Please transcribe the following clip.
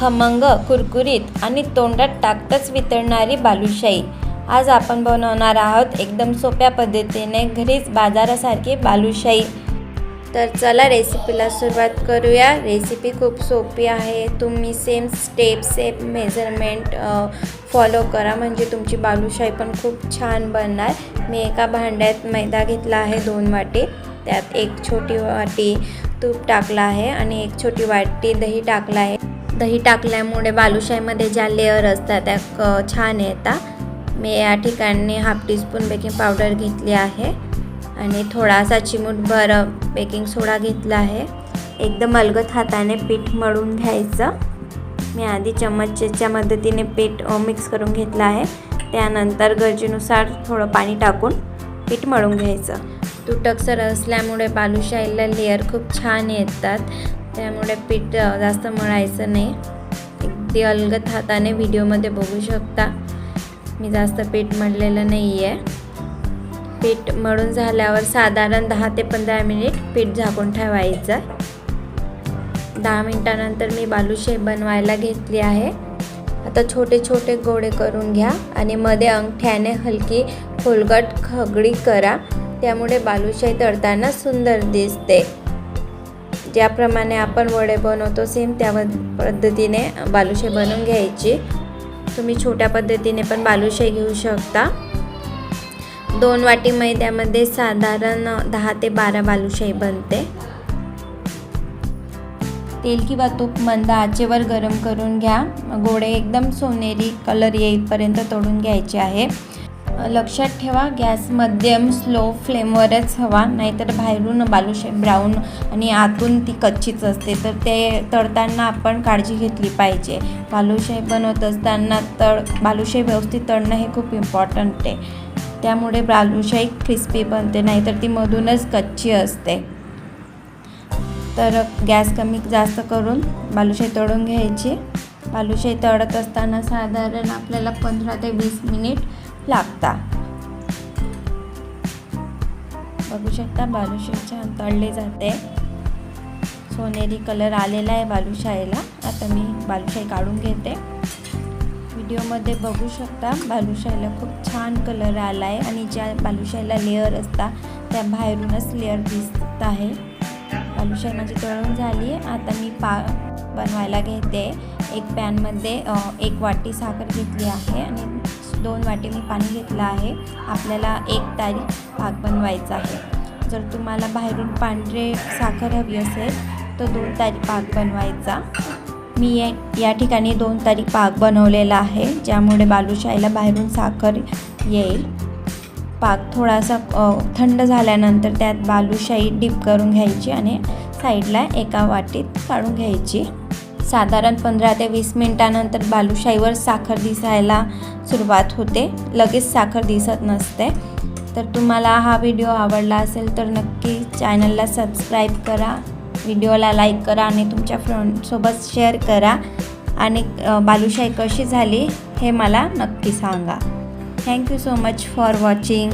खमंग कुरकुरीत आणि तोंडात टाकताच वितळणारी बालुशाही. आज आपण बनवणार आहोत एकदम सोप्या पद्धतीने घरीच बाजारासारखी बालुशाही. तर चला रेसिपीला सुरुवात करूया. रेसिपी खूप सोपी आहे. तुम्ही same step same measurement follow करा. म्हणजे तुमची बालुशाही पण खूप छान बनणार. मी एका भांड्यात मैदा घेतला आहे दोन वाटी. त्यात एक छोटी वाटी तूप टाकला आहे आणि एक छोटी वाटी दही टाकला आहे. दही टाकल्यामुळे बालुशाहीमध्ये ज्या लेअर असतात त्या क छान येतात. मी या ठिकाणी हाफ टीस्पून बेकिंग पावडर घेतली आहे. आणि थोडासा चिमूटभर बेकिंग सोडा घेतला आहे. एकदम अलगत हाताने पीठ मळून घ्यायचं. मी आधी चम्मचच्या मदतीने पीठ मिक्स करून घेतलं आहे. त्यानंतर गरजेनुसार थोडं पाणी टाकून पीठ मळून घ्यायचं. तुटकसर असल्यामुळे बालुशाहीला लेअर खूप छान येतात. त्यामुळे पीठ जास्त मळायचं नाही. अगदी अलगत हाताने व्हिडिओमध्ये बघू शकता. मी जास्त पीठ मळलेलं नाही आहे पीठ मळून झाल्यावर साधारण दहा ते पंधरा मिनिट पीठ झाकून ठेवायचं. दहा मिनटानंतर मी बालुशाही बनवायला घेतली आहे. आता छोटे छोटे गोळे करून घ्या आणि मध्ये अंगठ्याने हलकी खोलगट खगडी करा. त्यामुळे बालुशाही तळताना सुंदर दिसते. ज्याप्रमाणे आपण वडे बनवतो सेम त्या पद्धतीने बालुशाही बनवून घ्यायची. तुम्ही छोट्या पद्धतीने पण बालुशाही घेऊ शकता. दोन वाटी मैद्यामध्ये साधारण दहा ते बारा बालुशाही बनते. तेल किंवा तूप मंद आचेवर गरम करून घ्या. गोळे एकदम सोनेरी कलर येईपर्यंत तोडून घ्यायचे आहे. लक्षात ठेवा गॅस मध्यम स्लो फ्लेमवरच हवा नाहीतर बाहेरून बालूशाही ब्राऊन आणि आतून ती कच्चीच असते. तर ते तळताना आपण काळजी घेतली पाहिजे. बालुशाही बनवत असताना तळ बालुशाही व्यवस्थित तळणं हे खूप इम्पॉर्टंट आहे. त्यामुळे बालुशाही क्रिस्पी बनते नाहीतर ती मधूनच कच्ची असते. तर गॅस कमी जास्त करून बालुशाही तळून घ्यायची. बालुशाही तळत असताना साधारण आपल्याला पंधरा ते वीस मिनिट लागता. बघू शकता बालुशाही छान तळले जाते. सोनेरी कलर आलेला आहे बालुशाहीला. आता मी बालुशाही काढून घेते. व्हिडिओमध्ये बघू शकता बालुशाहीला खूप छान कलर आला आहे आणि ज्या बालुशाहीला लेअर असतात त्या बाहेरूनच लेअर दिसत आहे. बालुशाही माझी तळून झाली आहे. आता मी पा बनवायला घेते. एक पॅनमध्ये एक वाटी साखर घेतली आहे आणि दोन वाटी मी पाणी घेतलं आहे. आपल्याला एक तारीख पाक बनवायचा आहे. जर तुम्हाला बाहेरून पांढरे साखर हवी असेल तर दोन तारीख पाक बनवायचा. मी या या ठिकाणी दोन तारीख पाक बनवलेला आहे ज्यामुळे बालुशाहीला बाहेरून साखर येईल. पाक थोडासा थंड झाल्यानंतर त्यात बालुशाही डीप करून घ्यायची आणि साईडला एका वाटीत काढून घ्यायची. साधारण पंधरा ते वीस मिनटानंतर बालुशाहीवर साखर दिसायला सुरुवात होते. लगेच साखर दिसत नसते. तर तुम्हाला हा व्हिडिओ आवडला असेल तर नक्की चॅनलला सबस्क्राईब करा. व्हिडिओला लाईक करा आणि तुमच्या फ्रेंडसोबत शेअर करा. आणि बालुशाही कशी झाली हे मला नक्की सांगा. Thank you so much for watching.